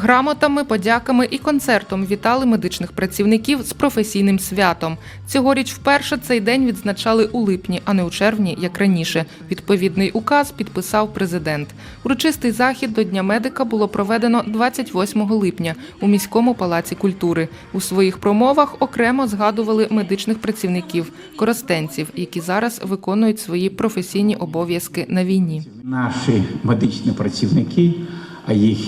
Грамотами, подяками і концертом вітали медичних працівників з професійним святом. Цьогоріч вперше цей день відзначали у липні, а не у червні, як раніше. Відповідний указ підписав президент. Урочистий захід до Дня медика було проведено 28 липня у міському палаці культури. У своїх промовах окремо згадували медичних працівників, коростенців, які зараз виконують свої професійні обов'язки на війні. Наші медичні працівники, а їх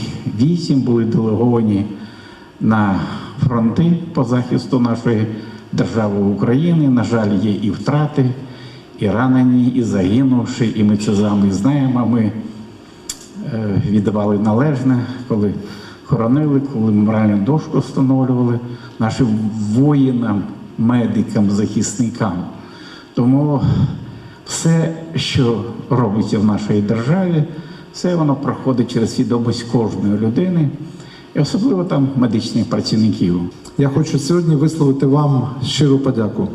вісім були делеговані на фронти по захисту нашої держави України. На жаль, є і втрати, і ранені, і загинувши, і ми це з вами знаємо. Ми е, віддавали належне, коли хоронили, коли меморіальну дошку встановлювали нашим воїнам, медикам, захисникам. Тому все, що робиться в нашій державі, все воно проходить через свідомість кожної людини, і особливо там медичних працівників. Я хочу сьогодні висловити вам щиру подяку.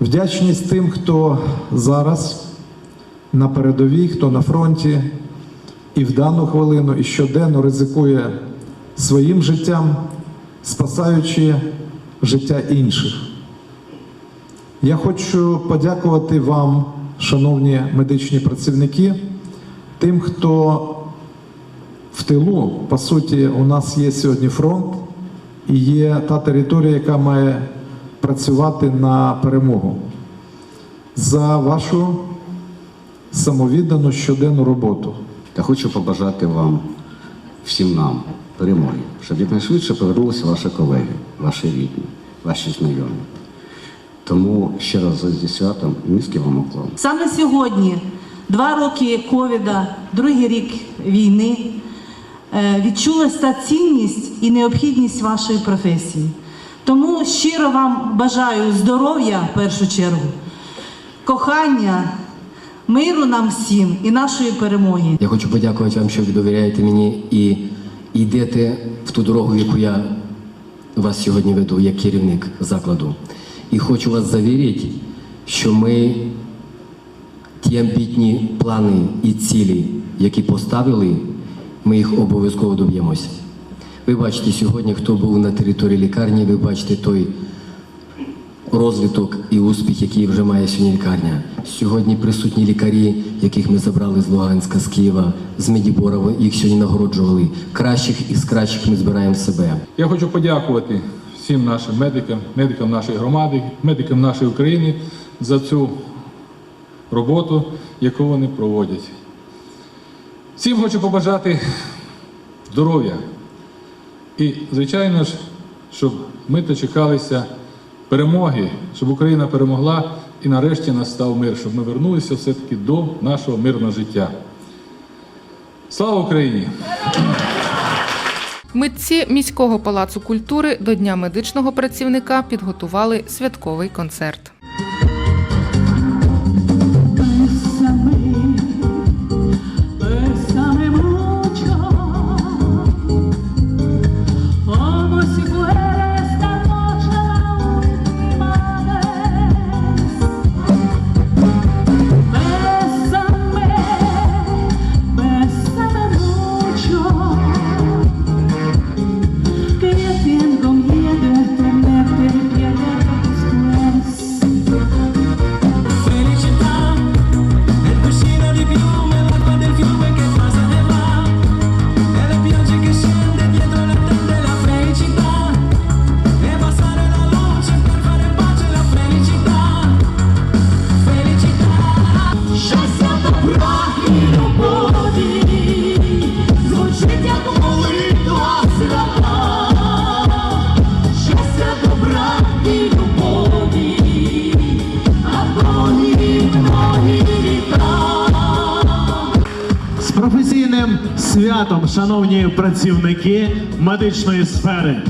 Вдячність тим, хто зараз на передовій, хто на фронті, і в дану хвилину, і щоденно ризикує своїм життям, спасаючи життя інших. Я хочу подякувати вам, шановні медичні працівники, тим, хто в тилу, по суті, у нас є сьогодні фронт і є та територія, яка має працювати на перемогу. За вашу самовіддану щоденну роботу. Та хочу побажати вам, всім нам, перемоги, щоб якнайшвидше повернулися ваші колеги, ваші рідні, ваші знайомі. Тому ще раз зі святом низький вам уклон. Саме сьогодні, два роки ковіда, другий рік війни, е, відчулась та цінність і необхідність вашої професії. Тому щиро вам бажаю здоров'я в першу чергу, кохання, миру нам всім і нашої перемоги. Я хочу подякувати вам, що ви довіряєте мені і йдете в ту дорогу, яку я вас сьогодні веду як керівник закладу. І хочу вас завірити, що ми ті амбітні плани і цілі, які поставили, ми їх обов'язково доб'ємося. Ви бачите сьогодні, хто був на території лікарні, ви бачите той розвиток і успіх, який вже має сьогодні лікарня. Сьогодні присутні лікарі, яких ми забрали з Луганська, з Києва, з Медібора, їх сьогодні нагороджували. Кращих із кращих ми збираємо себе. Я хочу подякувати всім нашим медикам, медикам нашої громади, медикам нашої України за цю роботу, яку вони проводять. Всім хочу побажати здоров'я. І, звичайно ж, щоб ми дочекалися перемоги, щоб Україна перемогла і нарешті настав мир, щоб ми вернулися все-таки до нашого мирного життя. Слава Україні! Митці міського палацу культури до Дня медичного працівника підготували святковий концерт. Професійним святом, шановні працівники медичної сфери.